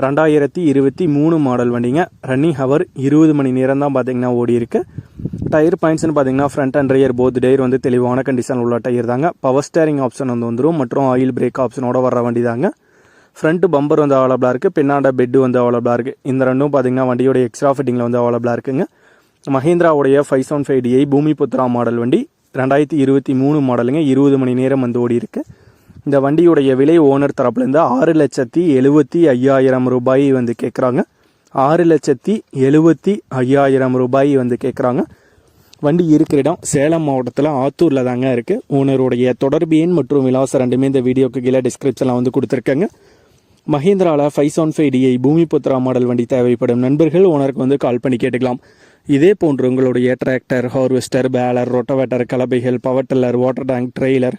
ரெண்டாயிரத்தி இருபத்தி மூணு மாடல் வண்டிங்க. ரன்னிங் ஹவர் இருபது மணி நேரம் தான் பார்த்தீங்கன்னா ஓடி இருக்கு டயர் பாயிண்ட்ஸ்னு பார்த்தீங்கன்னா front and rear both tyre வந்து தெளிவான கண்டிஷனில் உள்ள டயர் தாங்க. பவர் ஸ்டேரிங் ஆப்ஷன் வந்து வந்துடும் மற்றும் ஆயில் பிரேக் ஆப்ஷனோட வர வண்டி தாங்க ஃப்ரண்ட் பம்பர் வந்து அவைலபிளாக இருக்குது பின்னாண்ட பெட்டு வந்து அவைலபிளாக இருக்குது இந்த ரெண்டும் பார்த்தீங்கன்னா வண்டியோட எக்ஸ்ட்ரா ஃபிட்டிங்கில் வந்து அவைலபிளாக இருக்குங்க. மஹேந்திராவுடைய five seven five DI Bhoomiputra model வண்டி ரெண்டாயிரத்தி இருபத்தி மூணு மாடலுங்க இருபது மணி நேரம் வந்து ஓடி இருக்குது இந்த வண்டியுடைய விலை ஓனர் தரப்புலேருந்து ஆறு லட்சத்தி எழுபத்தி ஐயாயிரம் ரூபாய் வந்து கேட்குறாங்க ஆறு லட்சத்தி எழுபத்தி ஐயாயிரம் ரூபாய் வந்து கேட்குறாங்க வண்டி இருக்கிற இடம் சேலம் மாவட்டத்தில் ஆத்தூரில் தாங்க இருக்குது ஓனருடைய தொடர்பு எண் மற்றும் விலாசம் ரெண்டுமே இந்த வீடியோக்கு கீழே டிஸ்கிரிப்ஷனில் வந்து கொடுத்துருக்கேங்க. மஹேந்திராவில் five seven five DI Bhoomiputra model வண்டி தேவைப்படும் நண்பர்கள் ஓனருக்கு வந்து கால் பண்ணி கேட்டுக்கலாம். இதே போன்று உங்களுடைய tractor harvester baler rotavator கலபைகள் power tiller water tank trailer